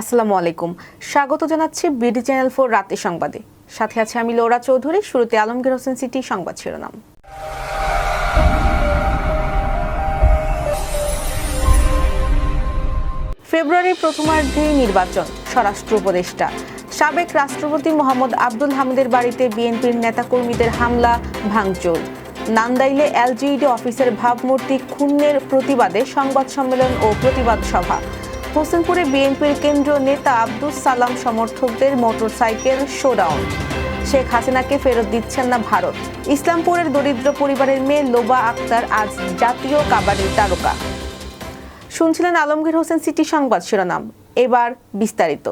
আসসালামু আলাইকুম। স্বাগত জানাচ্ছি বিডি চ্যানেল ফোর রাতে সংবাদে। সাথে আছে আমি লোরা চৌধুরী, শুরুতে আলমগীর হোসেন সিটি সংবাদ শিরোনাম। ফেব্রুয়ারির প্রথমার্ধেই নির্বাচন, স্বরাষ্ট্র উপদেষ্টা। সাবেক রাষ্ট্রপতি মোহাম্মদ আব্দুল হামিদের বাড়িতে বিএনপির নেতাকর্মীদের হামলা, ভাঙচুর। নান্দাইলে এলজিইডি অফিসের ভাবমূর্তি খুনের প্রতিবাদে সংবাদ সম্মেলন ও প্রতিবাদ সভা। হোসেনপুরে বিএনপির কেন্দ্রীয় নেতা আব্দুস সালাম সমর্থকদের মোটরসাইকেল শোডাউন। শেখ হাসিনাকে ফেরত দিচ্ছেন না ভারত। ইসলামপুরের দরিদ্র পরিবারের মেয়ে লোবা আক্তার আজ জাতীয় কাবাডির তারকা। শুনছিলেন আলমগীর হোসেন সিটি সংবাদ শিরোনাম। এবার বিস্তারিত।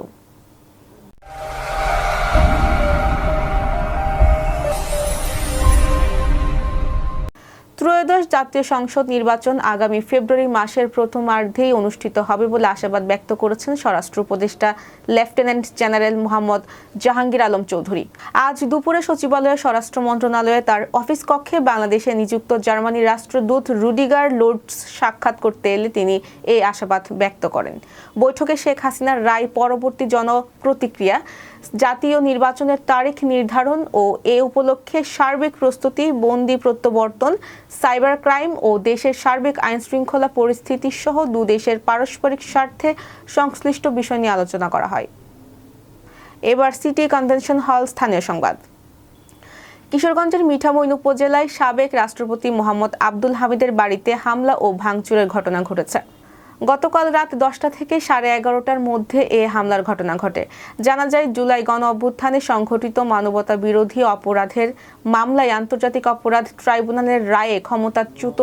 ত্রয়োদশ জাতীয় সংসদ নির্বাচন আগামী ফেব্রুয়ারি মাসের প্রথমার্ধেই অনুষ্ঠিত হবে বলে আশাবাদ ব্যক্ত করেছেন স্বরাষ্ট্র উপদেষ্টা লেফটেন্যান্ট জেনারেল মোহাম্মদ জাহাঙ্গীর আলম চৌধুরী। আজ দুপুরে সচিবালয়ে স্বরাষ্ট্র মন্ত্রণালয়ে তার অফিস কক্ষে বাংলাদেশে নিযুক্ত জার্মানির রাষ্ট্রদূত রুডিগার লোডস সাক্ষাৎ করতে এলে তিনি এই আশাবাদ ব্যক্ত করেন। বৈঠকে শেখ হাসিনার রায় পরবর্তী জনপ্রতিক্রিয়া, জাতীয় নির্বাচনের তারিখ নির্ধারণ ও এ উপলক্ষে সার্বিক প্রস্তুতি, বন্দি প্রত্যাবর্তন, সাইবার ক্রাইম ও দেশের সার্বিক আইন শৃঙ্খলা পরিস্থিতি সহ দু দেশের পারস্পরিক স্বার্থে সংশ্লিষ্ট বিষয় নিয়ে আলোচনা করা হয়। এবার সিটি কনভেনশন হল স্থানীয় সংবাদ। কিশোরগঞ্জের মিঠামইন উপজেলায় সাবেক রাষ্ট্রপতি মোহাম্মদ আব্দুল হামিদের বাড়িতে হামলা ও ভাঙচুরের ঘটনা ঘটেছে। গতকাল রাত দশটা থেকে সাড়ে এগারোটার মধ্যে এ হামলার ঘটনা ঘটে। জানা যায়, জুলাই গণ অভ্যুত্থানে সংঘটিত মানবতা বিরোধী অপরাধের মামলায় আন্তর্জাতিক অপরাধ ট্রাইব্যুনালের রায়ে ক্ষমতাচ্যুত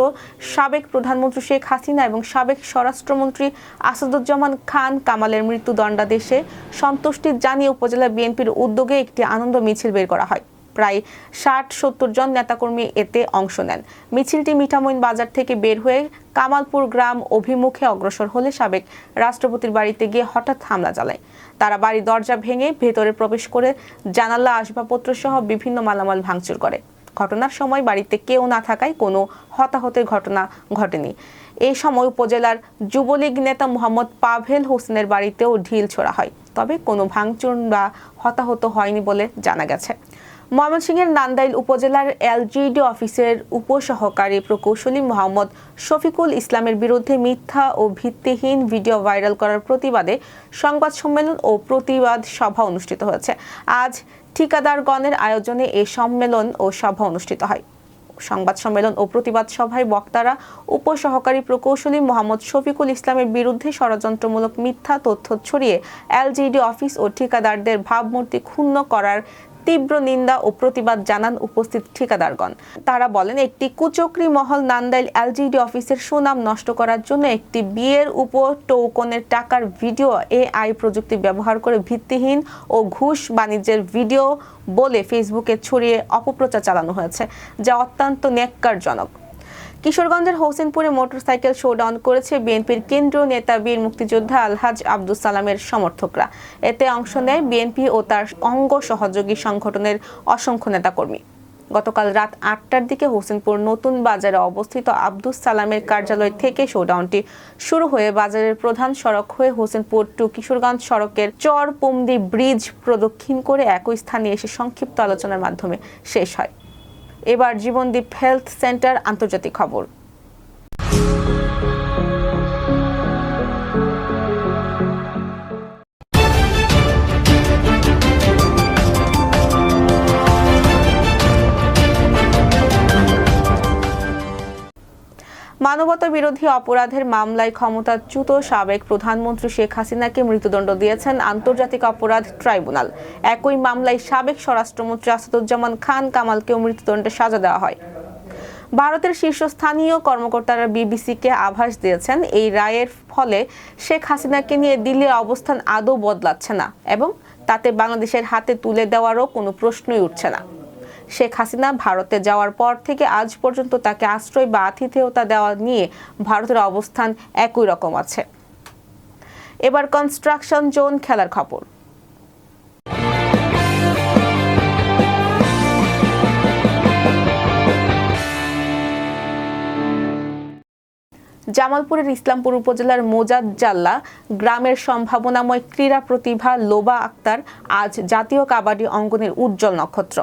সাবেক প্রধানমন্ত্রী শেখ হাসিনা এবং সাবেক স্বরাষ্ট্রমন্ত্রী আসাদুজ্জামান খান কামালের মৃত্যুদণ্ডাদেশে সন্তুষ্টি জানিয়ে উপজেলা বিএনপির উদ্যোগে একটি আনন্দ মিছিল বের করা হয়। প্রায় ষাট, সত্তর জন নেতাকর্মী এতে অংশ নেন। মিছিলটি মিঠামইন বাজার থেকে বের হয়ে কামালপুর গ্রাম অভিমুখে অগ্রসর হলে সাবেক রাষ্ট্রপতির বাড়িতে গিয়ে হঠাৎ হামলা চালায়। তারা বাড়ির দরজা ভেঙে ভেতরে প্রবেশ করে জানালা আসবাবপত্র সহ বিভিন্ন মালামাল ভাঙচুর করে। ঘটনার সময় বাড়িতে কেউ না থাকায় কোনো হতাহতের ঘটনা ঘটেনি। এই সময় উপজেলার যুবলীগ নেতা মোহাম্মদ পাভেল হোসেনের বাড়িতেও ঢিল ছোড়া হয়। তবে কোনো ভাঙচুর বা হতাহত হয়নি বলে জানা গেছে। ময়মনসিংহের নান্দাইল উপজেলার এলজিডি অফিসের উপসহকারী প্রকৌশলী মোহাম্মদ শফিকুল ইসলামের বিরুদ্ধে মিথ্যা ও ভিত্তিহীন ভিডিও ভাইরাল করার প্রতিবাদে সংবাদ সম্মেলন ও প্রতিবাদ সভা অনুষ্ঠিত হয়েছে। আজ ঠিকাদারগণের আয়োজনে এই সম্মেলন ও সভা অনুষ্ঠিত হয়। সংবাদ সম্মেলন ও প্রতিবাদ সভায় বক্তারা, উপসহকারী প্রকৌশলী মোহাম্মদ শফিকুল ইসলামের বিরুদ্ধে ষড়যন্ত্রমূলক মিথ্যা তথ্য ছড়িয়ে এলজিডি অফিস ও ঠিকাদারদের ভাবমূর্তি ক্ষুণ্ণ করার তীব্র নিন্দা ও প্রতিবাদ জানান উপস্থিত ঠিকাদারগণ। তারা বলেন, একটি কুচক্রি মহল নান্দাইল এলজিডি অফিসের সুনাম নষ্ট করার জন্য একটি বিয়ের উপর টৌকনের টাকার ভিডিও এআই প্রযুক্তি ব্যবহার করে ভিত্তিহীন ও ঘুষ বাণিজ্যের ভিডিও বলে ফেসবুকে ছড়িয়ে অপপ্রচার চালানো হয়েছে, যা অত্যন্ত ন্যাক্কারজনক। কিশোরগঞ্জের হোসেনপুরে মোটরসাইকেল শোডাউন করেছে বিএনপির কেন্দ্রীয় নেতা বীর মুক্তিযোদ্ধা আলহাজ আব্দুল সালামের সমর্থকরা। এতে অংশ নেয় বিএনপি ও তার অঙ্গ সহযোগী সংগঠনের অসংখ্য নেতাকর্মী। গতকাল রাত আটটার দিকে হোসেনপুর নতুন বাজারে অবস্থিত আব্দুস সালামের কার্যালয় থেকে শোডাউনটি শুরু হয়ে বাজারের প্রধান সড়ক হয়ে হোসেনপুর টু কিশোরগঞ্জ সড়কের চর পুমদি ব্রিজ প্রদক্ষিণ করে একই স্থানে এসে সংক্ষিপ্ত আলোচনার মাধ্যমে শেষ হয়। এবার জীবনদীপ হেলথ সেন্টার আন্তর্জাতিক খবর। মানবতা বিরোধী অপরাধের মামলায় ক্ষমতাচ্যুত সাবেক প্রধানমন্ত্রী শেখ হাসিনাকে মৃত্যুদণ্ড দিয়েছেন আন্তর্জাতিক অপরাধ ট্রাইব্যুনাল। একই মামলায় সাবেক স্বরাষ্ট্রমন্ত্রী আসাদুজ্জামান খান কামালকেও মৃত্যুদণ্ডে সাজা দেওয়া হয়। ভারতের শীর্ষস্থানীয় কর্মকর্তারা বিবিসিকে আভাস দিয়েছেন। এই রায়ের ফলে শেখ হাসিনাকে নিয়ে দিল্লির অবস্থান আদৌ বদলাচ্ছে না এবং তাতে বাংলাদেশের হাতে তুলে দেওয়ারও কোনো প্রশ্নই উঠছে না। শেখ হাসিনা ভারতে যাওয়ার পর থেকে আজ পর্যন্ত তাকে আশ্রয় বা আতিথেয়তা দেওয়া নিয়ে ভারতের অবস্থান একই রকম আছে। এবার কনস্ট্রাকশন জোন খেলার খবর। জামালপুরের ইসলামপুর উপজেলার মোজাজ্জাল্লা গ্রামের সম্ভাবনাময় ক্রীড়া প্রতিভা লোবা আক্তার আজ জাতীয় কাবাডি অঙ্গনের উজ্জ্বল নক্ষত্র।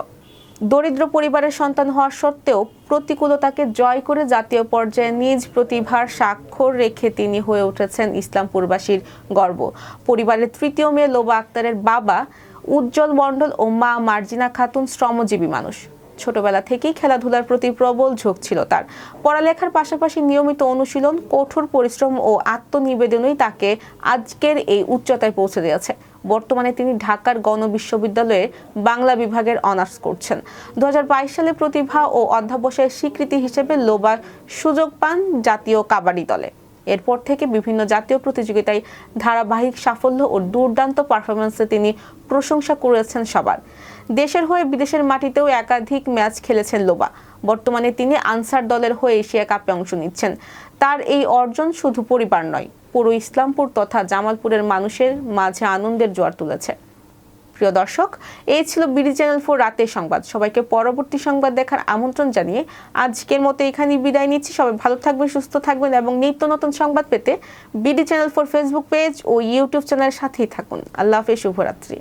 দরিদ্র পরিবারের সন্তান হওয়া সত্ত্বেও প্রতিকূলতাকে জয় করে জাতীয় পর্যায়ে নিজ প্রতিভার স্বাক্ষর রেখে তিনি হয়ে উঠেছেন ইসলামপুরবাসীর গর্ব। পরিবারের তৃতীয় মেয়ে লোবা আক্তারের বাবা উজ্জ্বল মণ্ডল ও মা মার্জিনা খাতুন শ্রমজীবী মানুষ। ছোটবেলা থেকেই খেলাধুলার প্রতি প্রবল ঝোঁক ছিল তার। পড়ালেখার পাশাপাশি নিয়মিত অনুশীলন, কঠোর পরিশ্রম ও আত্মনিবেদনই তাকে আজকের এই উচ্চতায় পৌঁছে দিয়েছে। বর্তমানে তিনি ঢাকার গণ বিশ্ববিদ্যালয়ে বাংলা বিভাগের অনার্স করছেন। দু হাজার বাইশ সালে প্রতিভা ও অধ্যাবসায়ের স্বীকৃতি হিসেবে লোবা সুযোগ পান জাতীয় কাবাডি দলে। এরপর থেকে বিভিন্ন জাতীয় প্রতিযোগিতায় ধারাবাহিক সাফল্য ও দুর্দান্ত পারফরমেন্সে তিনি প্রশংসা করেছেন সবার। দেশের হয়ে বিদেশের মাটিতেও একাধিক ম্যাচ খেলেছেন লোবা। বর্তমানে তিনি আনসার দলের হয়ে এশিয়া কাপে অংশ নিচ্ছেন। তার এই অর্জন শুধু পরিবার নয় পুরো ইসলামপুর তথা জামালপুরের মানুষের মাঝে আনন্দের জোয়ার তুলেছে। প্রিয় দর্শক এই ছিল বিডি চ্যানেল ফোর রাতের সংবাদ। সবাইকে পরবর্তী সংবাদ দেখার আমন্ত্রণ জানিয়ে আজকের মতো এখানেই বিদায় নিচ্ছি। সবাই ভালো থাকবেন, সুস্থ থাকবেন এবং নিত্য নতুন সংবাদ পেতে BD channel four Facebook page ও ইউটিউব চ্যানেলের সাথেই থাকুন। আল্লাহ হাফেজ, শুভরাত্রি।